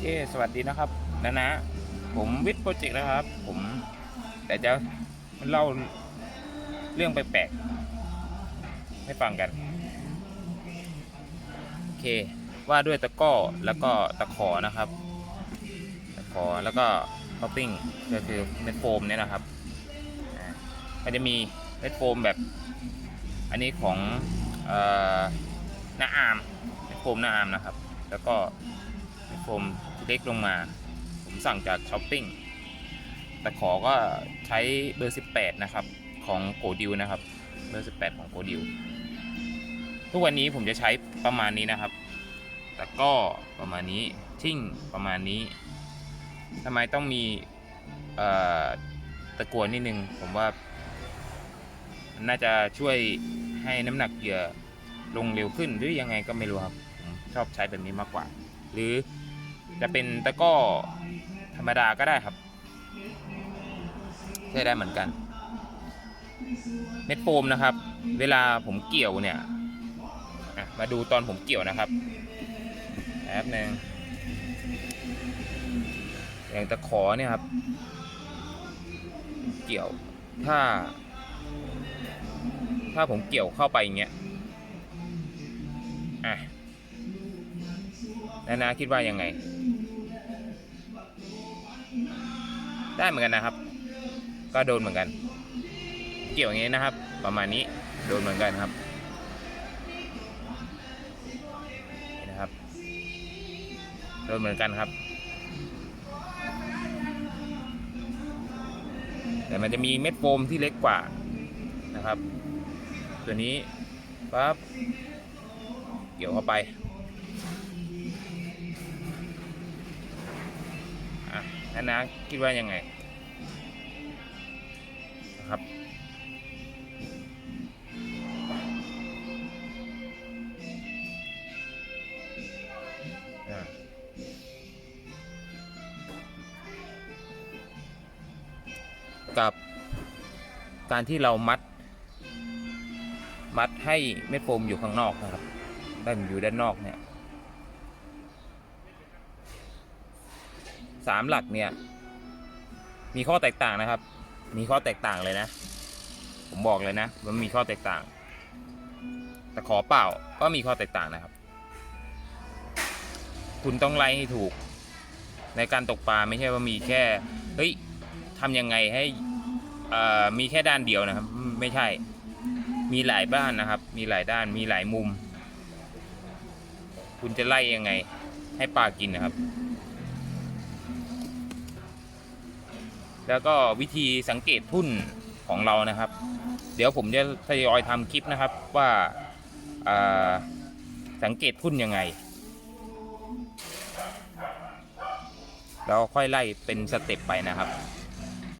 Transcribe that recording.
เคสวัสดีนะครับนะนะ ผมวิทย์โปรเจกต์นะครับ ผมแต่จะเล่าเรื่องแปลกๆให้ฟังกัน โอเค ว่าด้วยตะก้อแล้วก็ตะขอนะครับ ตะขอแล้วก็ท็อปปิ้งก็คือเม็ดโฟมเนี่ยนะครับอ่ามันจะมีเม็ดโฟมแบบ อันนี้ของอ่อนาอามเม็ดโฟมน้าอามนะครับ แล้วก็เม็ดโฟม เล็กลงมา ผมสั่งจากช้อปปิ้งตะขอก็ใช้เบอร์ 18 นะครับ ของโกดิวนะครับ เบอร์ 18 ของโกดิวทุกวันนี้ผมจะใช้ประมาณนี้นะครับ แต่ก็ประมาณนี้ทิ้งประมาณนี้ทำไมต้องมีตะกรวนิดนึง ผมว่านน่าจะช่วยให้น้ำหนักเหยื่อลงเร็วขึ้นหรือยังไงก็ไม่รู้ครับ ผมชอบใช้แบบนี้มากกว่า หรือ จะเป็นตะกร้อธรรมดาก็ได้ครับ ใช้ได้เหมือนกัน เม็ดโฟมนะครับ เวลาผมเกี่ยวเนี่ยอะมาดูตอนผมเกี่ยวนะครับแป๊บหนึ่งอย่างตะขอเนี่ยครับ เกี่ยวถ้า ถ้าผมเกี่ยวเข้าไปอย่างเงี้ยอะนานาคิดว่ายังไง ได้เหมือนกันนะครับ ก็โดนเหมือนกัน เกี่ยวอย่างงี้นะครับ ประมาณนี้โดนเหมือนกันครับนี่นะครับโดนเหมือนกันครับ แต่มันจะมีเม็ดโฟมที่เล็กกว่านะครับ ตัวนี้ปั๊บเกี่ยวเข้าไป อันนะคิดว่ายังไงนะครับกับการที่เรามัด มัดให้เม็ดโฟมอยู่ข้างนอกนะครับด้านอยู่ด้านนอกเนี่ย สามหลักเนี่ย มีข้อแตกต่างนะครับ มีข้อแตกต่างเลยนะ ผมบอกเลยนะ มันมีข้อแตกต่างแต่ขอเปล่าก็มีข้อแตกต่างนะครับ คุณต้องไล่ให้ถูก ในการตกปลาไม่ใช่ว่ามีแค่เฮ้ยทำยังไงให้อ่อมีแค่ด้านเดียวนะครับ ไม่ใช่มีหลายบ้านนะครับ มีหลายด้านมีหลายมุม คุณจะไล่ยังไง ให้ปลากินนะครับ แล้วก็วิธีสังเกตทุ่นของเรานะครับ เดี๋ยวผมจะทยอยทำคลิปนะครับว่าาสังเกตทุ่นยังไง เราค่อยไล่เป็นสเต็ปไปนะครับ